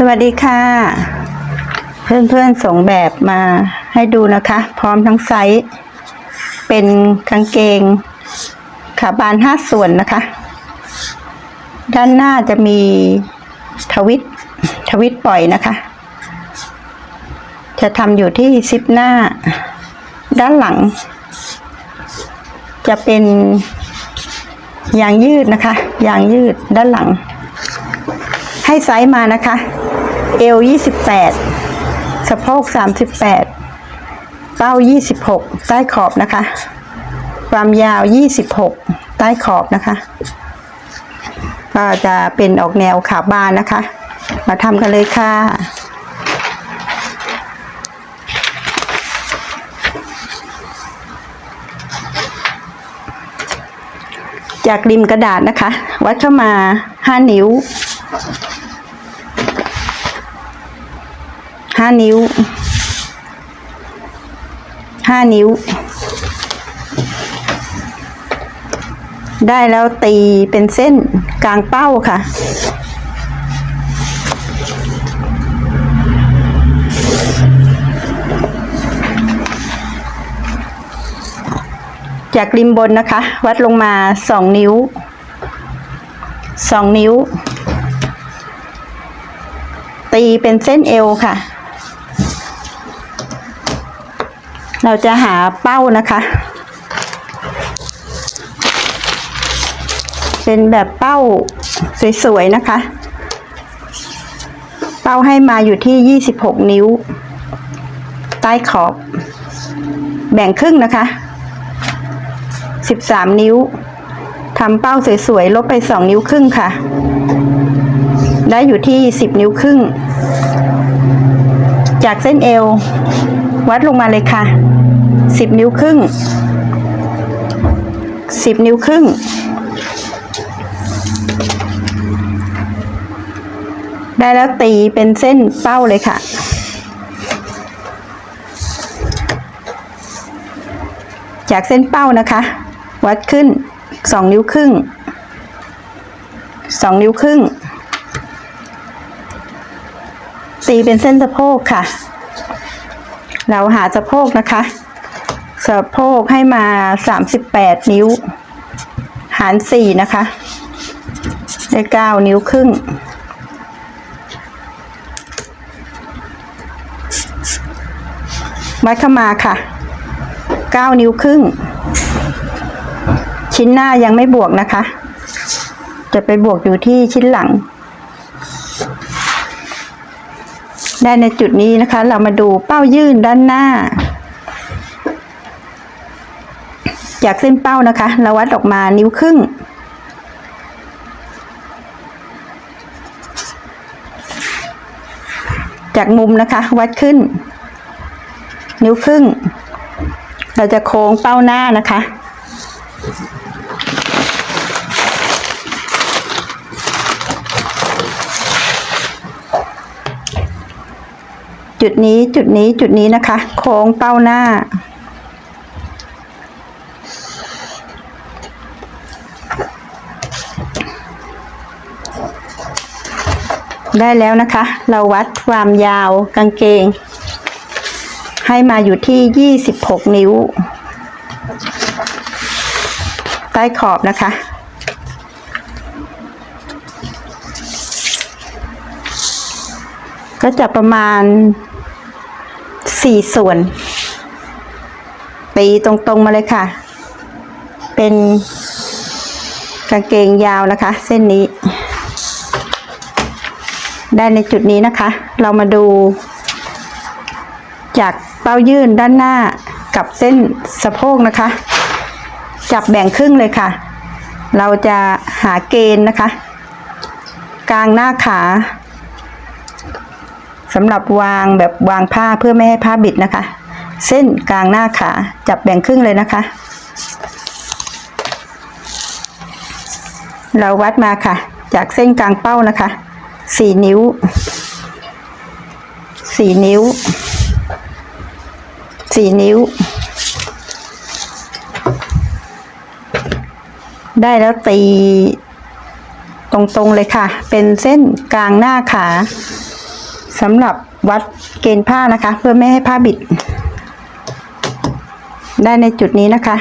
สวัสดีค่ะ เพื่อนๆส่งแบบมาให้ดูนะคะ พร้อมทั้งไซส์เป็นกางเกงขาบานห้าส่วนนะคะ ด้านหน้าจะมีทวิตทวิตปล่อยนะคะ จะทำอยู่ที่ซิปหน้า ด้านหลัง จะเป็นยางยืดนะคะ ยางยืดด้านหลัง ให้ไซส์มานะคะ เอว28สะโพก38เป้า26ใต้ขอบนะคะ ความยาว26ใต้ขอบนะคะ ก็จะเป็นออกแนวขาบานนะคะ มาทำกันเลยค่ะจากริมกระดาษนะคะ วัดเข้ามา 5 นิ้ว ห้านิ้วห้านิ้ว ได้แล้วตีเป็นเส้นกลางเป้าค่ะ จากริมบนนะคะ วัดลงมาสองนิ้วสองนิ้ว ตีเป็นเส้นเอวค่ะ เราจะหาเป้านะคะ เป็นแบบเป้าสวยๆนะคะ เป้าให้มาอยู่ที่ 26 นิ้ว ใต้ขอบ แบ่งครึ่งนะคะ 13 นิ้วทำเป้าสวยๆ ลบไป 2 นิ้วครึ่งค่ะ ได้อยู่ที่ 10 นิ้วครึ่ง จากเส้นเอว วัดลงมาเลยค่ะ 10นิ้วครึ่ง10นิ้วครึ่งได้แล้วตีเป็นเส้นเป้าเลยค่ะจากเส้นเป้านะคะ วัดขึ้น 2 นิ้วครึ่ง 2 นิ้วครึ่ง ตีเป็นเส้นสะโพกค่ะ เราหาสะโพกนะคะ สะโพกให้มา38นิ้ว หาร4นะคะได้9นิ้วครึ่งวัดเข้ามาค่ะ9นิ้วครึ่ง ชิ้นหน้ายังไม่บวกนะคะ จะไปบวกอยู่ที่ชิ้นหลัง ได้ในจุดนี้นะคะ เรามาดูเป้ายื่นด้านหน้า จากเส้นเป้านะคะเราวัดออกมานิ้วครึ่ง จากมุมนะคะ วัดขึ้น นิ้วครึ่ง เราจะโค้งเป้าหน้านะคะจุดนี้จุดนี้จุดนี้นะคะ โค้งเป้าหน้า ได้แล้วนะคะ เราวัดความยาวกางเกง ให้มาอยู่ที่ 26 นิ้ว ใต้ขอบนะคะ ก็จะประมาณ 4 ส่วน ตีตรงๆมาเลยค่ะ เป็นกางเกงยาวนะคะ เส้นนี้ ได้ในจุดนี้นะคะ เรามาดู จากเป้ายื่นด้านหน้ากับเส้นสะโพกนะคะ จับแบ่งครึ่งเลยค่ะ เราจะหาเกณฑ์นะคะ กลางหน้าขาสำหรับวางแบบวางผ้าเพื่อไม่ให้ผ้าบิดนะคะ เส้นกลางหน้าขาจับแบ่งครึ่งเลยนะคะ เราวัดมาค่ะ จากเส้นกลางเป้านะคะ สี่นิ้ว สี่นิ้ว สี่นิ้ว ได้แล้วตีตรงๆเลยค่ะ เป็นเส้นกลางหน้าขาสำหรับวัดเกณฑ์ผ้านะคะ เพื่อไม่ให้ผ้าบิด ได้ในจุดนี้นะคะ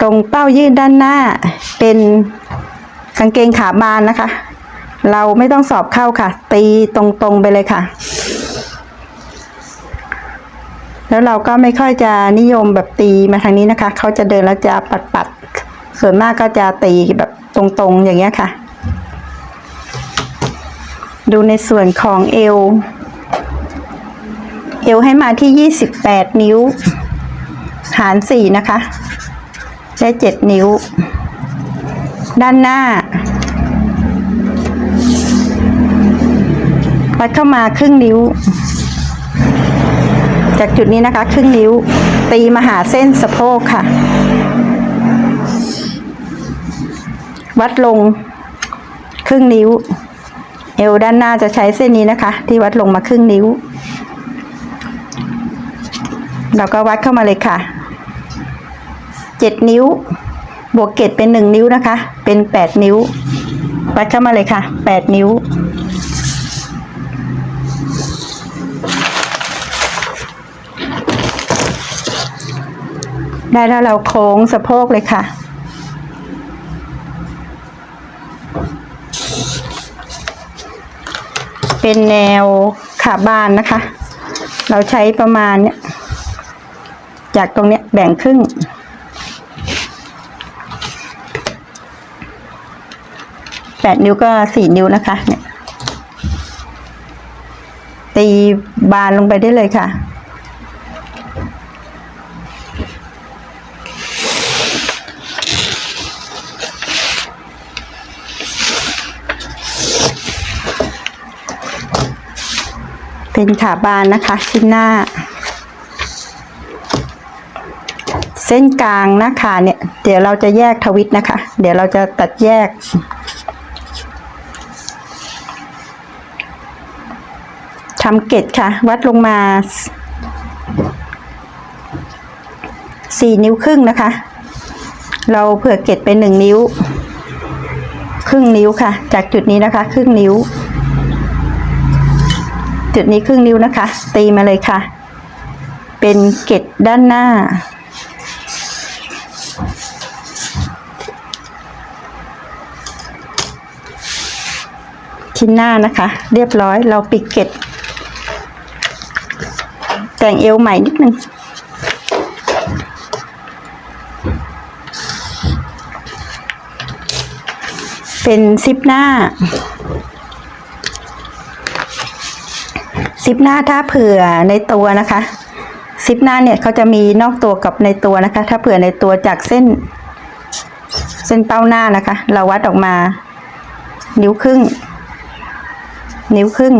ตรงเป้ายืดด้านหน้าเป็นกางเกงขาบานนะคะ เราไม่ต้องสอบเข้าค่ะ ตีตรงๆไปเลยค่ะ แล้วเราก็ไม่ค่อยจะนิยมแบบตีมาทางนี้นะคะเขาจะเดินแล้วจะปัดๆส่วนมากก็จะตีแบบตรงๆอย่างเงี้ยค่ะ ดูในส่วนของเอว เอวให้มาที่ 28 นิ้ว หาร 4 นะคะ ได้ 7 นิ้ว ด้านหน้าัดเข้ามาครึ่งนิ้ว จากจุดนี้นะคะ ครึ่งนิ้ว ตีมาหาเส้นสะโพกค่ะ วัดลงครึ่งนิ้ว เอวด้านหน้าจะใช้เส้นนี้นะคะ ที่วัดลงมาครึ่งนิ้ว เราก็วัดเข้ามาเลยค่ะเจ็ดนิ้ว บวกเกตเป็นหนึ่งนิ้วนะคะ เป็นแปดนิ้ว วัดเข้ามาเลยค่ะแปดนิ้ว ได้แล้วเราโค้งสะโพกเลยค่ะ เป็นแนวขาบานนะคะ เราใช้ประมาณเนี้ยจากตรงเนี้ยแบ่งครึ่ง แปดนิ้วก็สี่นิ้วนะคะเนี่ยตีบานลงไปได้เลยค่ะ เป็นขาบานนะคะชิ้นหน้า เส้นกลางหน้าขาเนี่ย เดี๋ยวเราจะแยกทวิตนะคะ เดี๋ยวเราจะตัดแยก ทำเกตค่ะ วัดลงมาสี่นิ้วครึ่งนะคะ เราเผื่อเกตเป็นหนึ่งนิ้ว ครึ่งนิ้วค่ะ จากจุดนี้นะคะ ครึ่งนิ้ว จุดนี้ครึ่งนิ้วนะคะ ตีมาเลยค่ะ เป็นเกตด้านหน้า ชิ้นหน้านะคะ เรียบร้อยเราปิดเกตแต่งเอวใหม่นิดนึงเป็นซิปหน้า ซิปหน้าถ้าเผื่อในตัวนะคะซิปหน้าเนี่ยเขาจะมีนอกตัวกับในตัวนะคะ ถ้าเผื่อในตัวจากเส้น เส้นเป้าหน้านะคะ เราวัดออกมา นิ้วครึ่ง นิ้วครึ่ง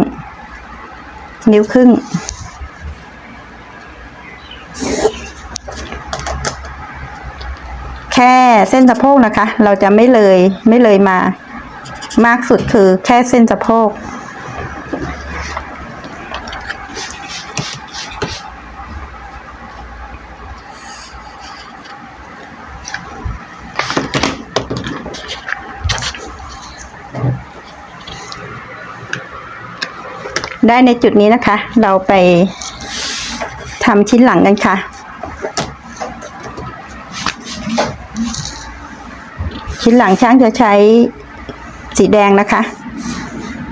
นิ้วครึ่ง แค่เส้นสะโพกนะคะ เราจะไม่เลยไม่เลยมา มากสุดคือแค่เส้นสะโพก ได้ในจุดนี้นะคะ เราไปทำชิ้นหลังกันค่ะ ชิ้นหลังช่างจะใช้สีแดงนะคะ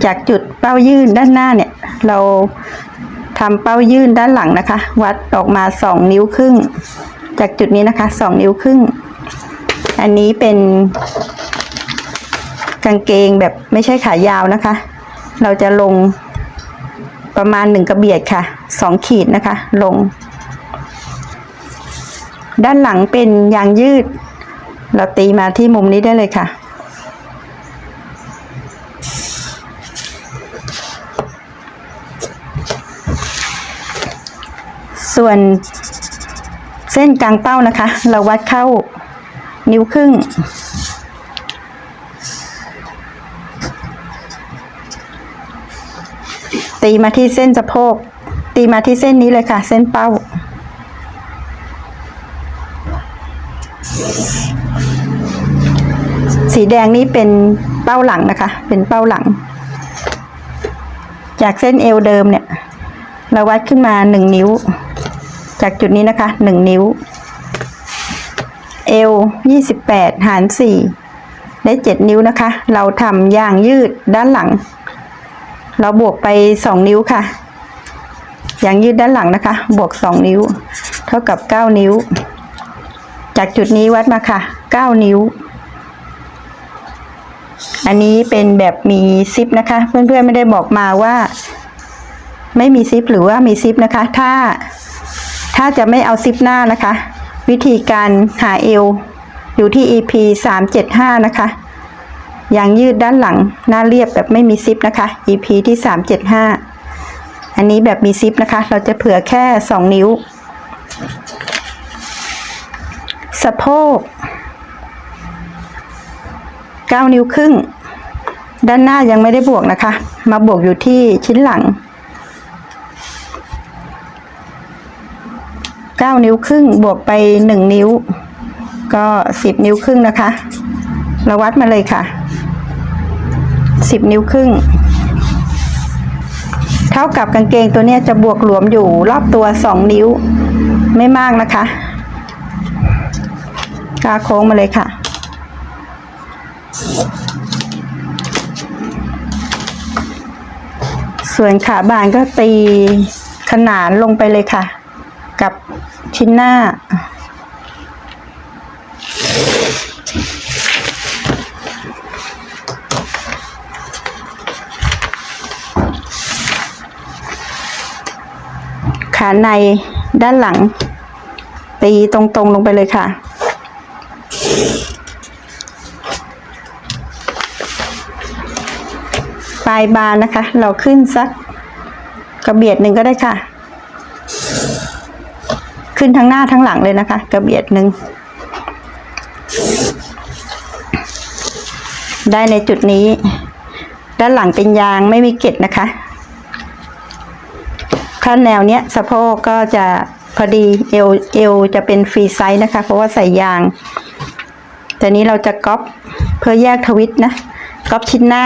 จากจุดเป้ายื่นด้านหน้าเนี่ย เราทำเป้ายื่นด้านหลังนะคะ วัดออกมาสองนิ้วครึ่ง จากจุดนี้นะคะสองนิ้วครึ่ง อันนี้เป็นกางเกงแบบไม่ใช่ขายาวนะคะ เราจะลง ประมาณหนึ่งกระเบียดค่ะสองขีดนะคะ ลง ด้านหลังเป็นยางยืด เราตีมาที่มุมนี้ได้เลยค่ะ ส่วนเส้นกลางเป้านะคะ เราวัดเข้านิ้วครึ่ง ตีมาที่เส้นสะโพก ตีมาที่เส้นนี้เลยค่ะ เส้นเป้า สีแดงนี้เป็นเป้าหลังนะคะ เป็นเป้าหลัง จากเส้นเอวเดิมเนี่ย เราวัดขึ้นมาหนึ่งนิ้ว จากจุดนี้นะคะหนึ่งนิ้ว เอวยี่สิบแปดหารสี่ได้เจ็ดนิ้วนะคะ เราทำยางยืดด้านหลัง เราบวกไปสองนิ้วค่ะ อย่างยืดด้านหลังนะคะ บวกสองนิ้ว เท่ากับเก้านิ้ว จากจุดนี้วัดมาค่ะเก้านิ้ว อันนี้เป็นแบบมีซิปนะคะ เพื่อนๆไม่ได้บอกมาว่า ไม่มีซิปหรือว่ามีซิปนะคะ ถ้าถ้าจะไม่เอาซิปหน้านะคะ วิธีการหาเอวอยู่ที่ EP 375 นะคะ ยางยืดด้านหลังหน้าเรียบแบบไม่มีซิปนะคะ EP ที่ 375 อันนี้แบบมีซิปนะคะ เราจะเผื่อแค่ 2 นิ้ว สะโพก 9 นิ้วครึ่ง ด้านหน้ายังไม่ได้บวกนะคะ มาบวกอยู่ที่ชิ้นหลัง 9 นิ้วครึ่งบวกไป 1 นิ้ว ก็ 10 นิ้วครึ่งนะคะ เราวัดมาเลยค่ะ10นิ้วครึ่ง เท่ากับกางเกงตัวเนี้ยจะบวกหลวมอยู่รอบตัว2นิ้ว ไม่มากนะคะกาโค้งมาเลยค่ะ ส่วนขาบานก็ตีขนานลงไปเลยค่ะ กับชิ้นหน้า ในด้านหลัง ตีตรงๆลงไปเลยค่ะ ปลายบานนะคะ เราขึ้นสักกระเบียดหนึ่งก็ได้ค่ะ ขึ้นทั้งหน้าทั้งหลังเลยนะคะ กระเบียดหนึ่งได้ในจุดนี้ ด้านหลังเป็นยางไม่มีเกล็ดนะคะ ถ้าแนวเนี้ยสะโพกก็จะพอดีเอวเอวจะเป็นฟรีไซส์นะคะ เพราะว่าใส่ยาง แต่นี้เราจะก๊อปเพื่อแยกทวิตนะก๊อปชิ้นหน้า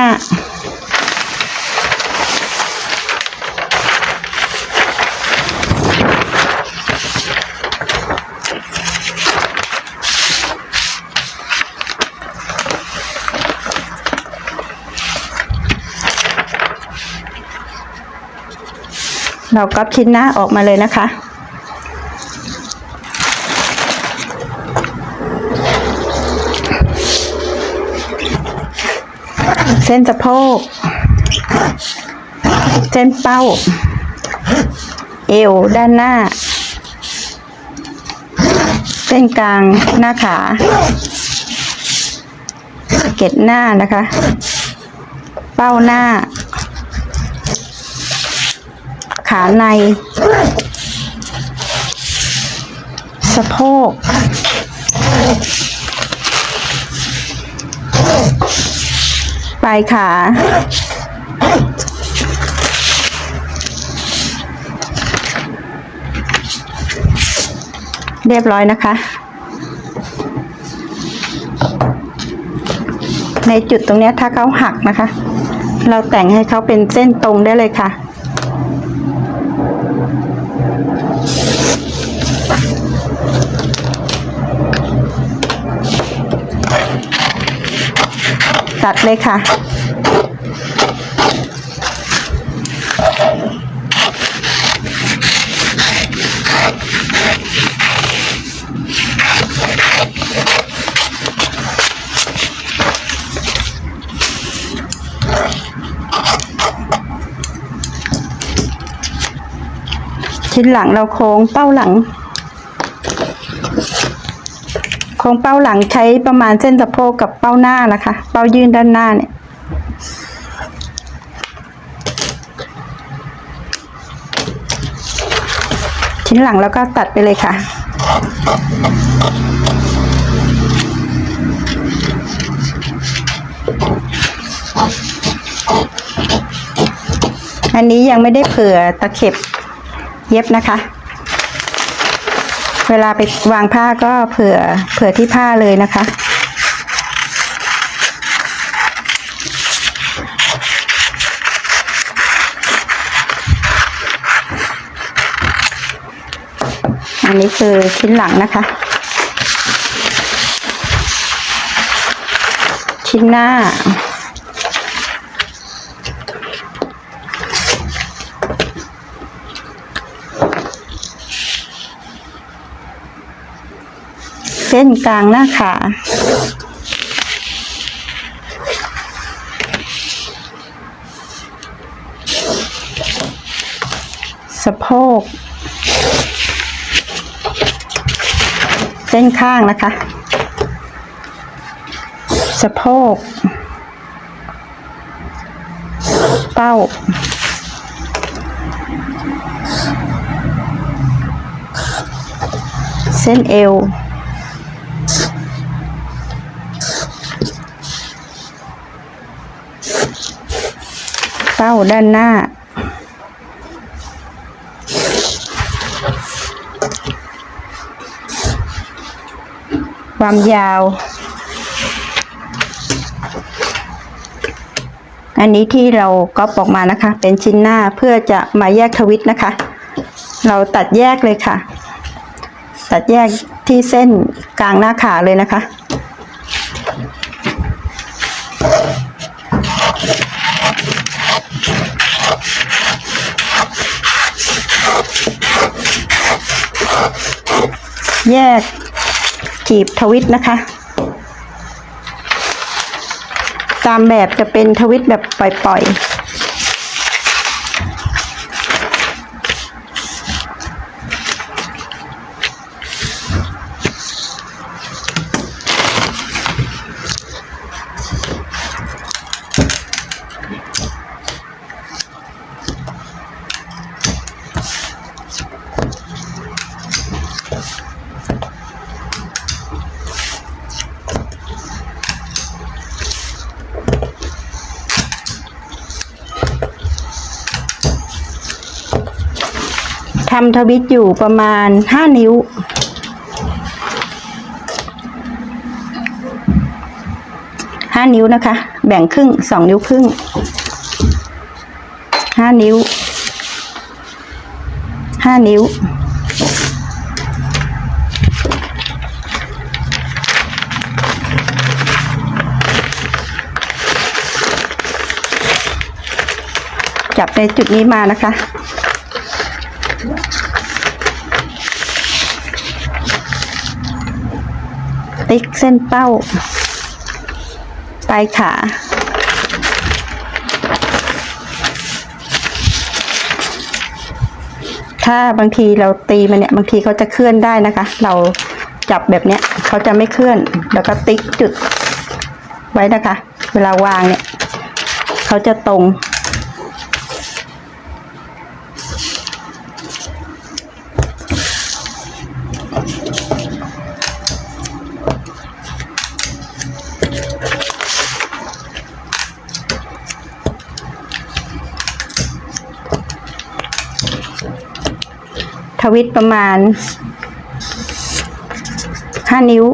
เราก็ชิ้นหน้าออกมาเลยนะคะ เส้นสะโพก เส้นเป้า เอวด้านหน้า เส้นกลางหน้าขาเกล็ดหน้านะคะ เป้าหน้า ขาใน สะโพก ปลายขา เรียบร้อยนะคะ ในจุดตรงนี้ถ้าเขาหักนะคะ เราแต่งให้เขาเป็นเส้นตรงได้เลยค่ะ เลยค่ะ ชิ้นหลังเราโค้งเป้าหลัง โค้งเป้าหลังใช้ประมาณเส้นสะโพกกับเป้าหน้านะคะ เป้ายื่นด้านหน้าเนี่ยชิ้นหลังแล้วก็ตัดไปเลยค่ะ อันนี้ยังไม่ได้เผื่อตะเข็บเย็บนะคะ เวลาไปวางผ้าก็เผื่อเผื่อที่ผ้าเลยนะคะ อันนี้คือชิ้นหลังนะคะ ชิ้นหน้า ส้นกลางหน้าขาสะโพก เส้นข้างนะคะ สะโพก เป้าเส้นเอว ด้านหน้า ความยาว อันนี้ที่เราก๊อปออกมานะคะ เป็นชิ้นหน้าเพื่อจะมาแยกทวิตนะคะ เราตัดแยกเลยค่ะ ตัดแยกที่เส้นกลางหน้าขาเลยนะคะ แยกจีบทวิตนะคะ ตามแบบจะเป็นทวิตแบบปล่อยๆ ทำทวิตอยู่ประมาณ5นิ้ว ห้านิ้วนะคะ แบ่งครึ่งสองนิ้วครึ่ง ห้านิ้ว ห้านิ้วจับในจุดนี้มานะคะ ติ๊กเส้นเป้าปลายขา ถ้าบางทีเราตีมันเนี่ย บางทีเขาจะเคลื่อนได้นะคะ เราจับแบบเนี้ยเขาจะไม่เคลื่อน แล้วก็ติ๊กจุดไว้นะคะ เวลาวางเนี่ย เขาจะตรง วิตประมาณห้านิ้ว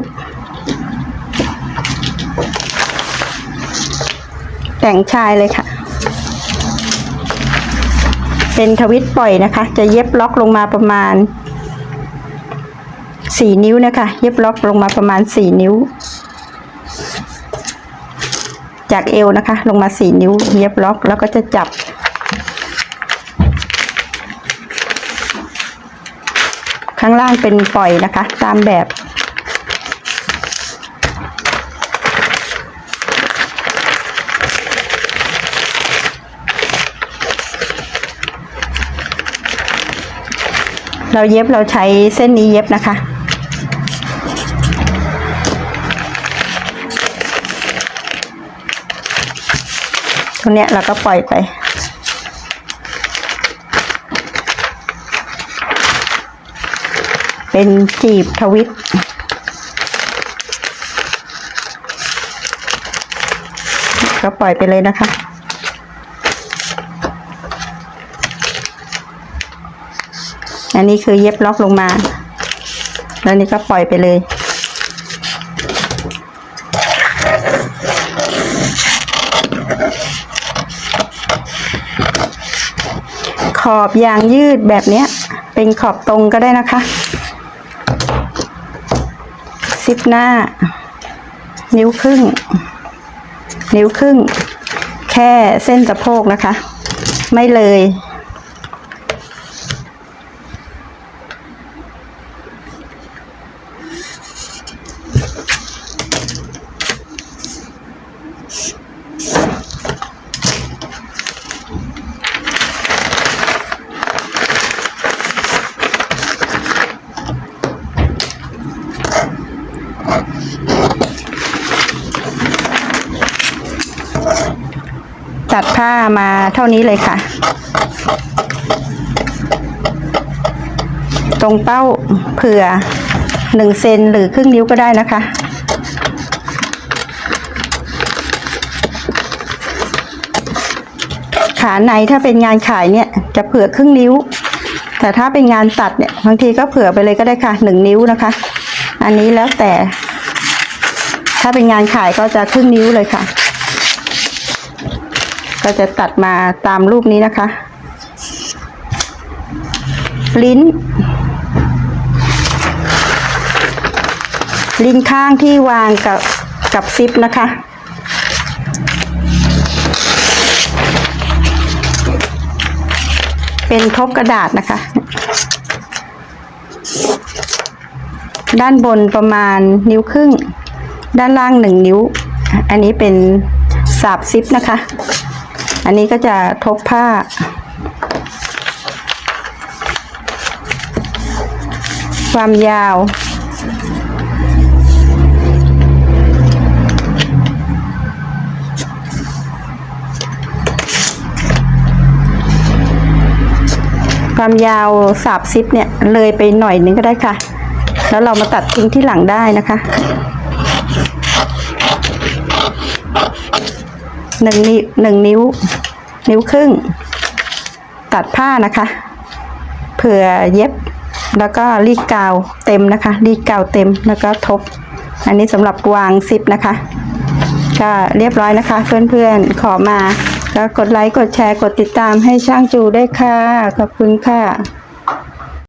แต่งชายเลยค่ะ เป็นทวิตปล่อยนะคะ จะเย็บล็อกลงมาประมาณสี่นิ้วนะคะ เย็บล็อกลงมาประมาณสี่นิ้ว จากเอวนะคะ ลงมาสี่นิ้ว เย็บล็อกแล้วก็จะจับ ข้างล่างเป็นปล่อยนะคะ ตามแบบ เราเย็บเราใช้เส้นนี้เย็บนะคะตรงเนี้ยเราก็ปล่อยไป เป็นจีบทวิตก็ปล่อยไปเลยนะคะ อันนี้คือเย็บล็อกลงมา แล้วนี่ก็ปล่อยไปเลย ขอบยางยืดแบบนี้เป็นขอบตรงก็ได้นะคะ ซิปหน้า นิ้วครึ่ง นิ้วครึ่ง แค่เส้นสะโพกนะคะ ไม่เลย ตัดผ้ามาเท่านี้เลยค่ะ ตรงเป้าเผื่อหนึ่งเซนหรือครึ่งนิ้วก็ได้นะคะ ขาในถ้าเป็นงานขายเนี่ยจะเผื่อครึ่งนิ้ว แต่ถ้าเป็นงานตัดเนี่ยบางทีก็เผื่อไปเลยก็ได้ค่ะหนึ่งนิ้วนะคะ อันนี้แล้วแต่ ถ้าเป็นงานขายก็จะครึ่งนิ้วเลยค่ะ ก็จะตัดมาตามรูปนี้นะคะ ลิ้น ลิ้นข้างที่วางกับกับซิปนะคะ เป็นทบกระดาษนะคะ ด้านบนประมาณนิ้วครึ่ง ด้านล่างหนึ่งนิ้ว อันนี้เป็นสาบซิปนะคะ อันนี้ก็จะทบผ้า ความยาวความยาวสาบซิปเนี่ยเลยไปหน่อยนึงก็ได้ค่ะ แล้วเรามาตัดทิ้งที่หลังได้นะคะ หนึ่งนิ้วหนึ่งนิ้ว นิ้วครึ่ง ตัดผ้านะคะ เผื่อเย็บแล้วก็รีดกาวเต็มนะคะ รีดกาวเต็มแล้วก็ทบ อันนี้สำหรับวางซิปนะคะ ก็เรียบร้อยนะคะ เพื่อนๆขอมาก็กดไลค์กดแชร์กดติดตามให้ช่างจูได้วยค่ะ ขอบคุณค่ะ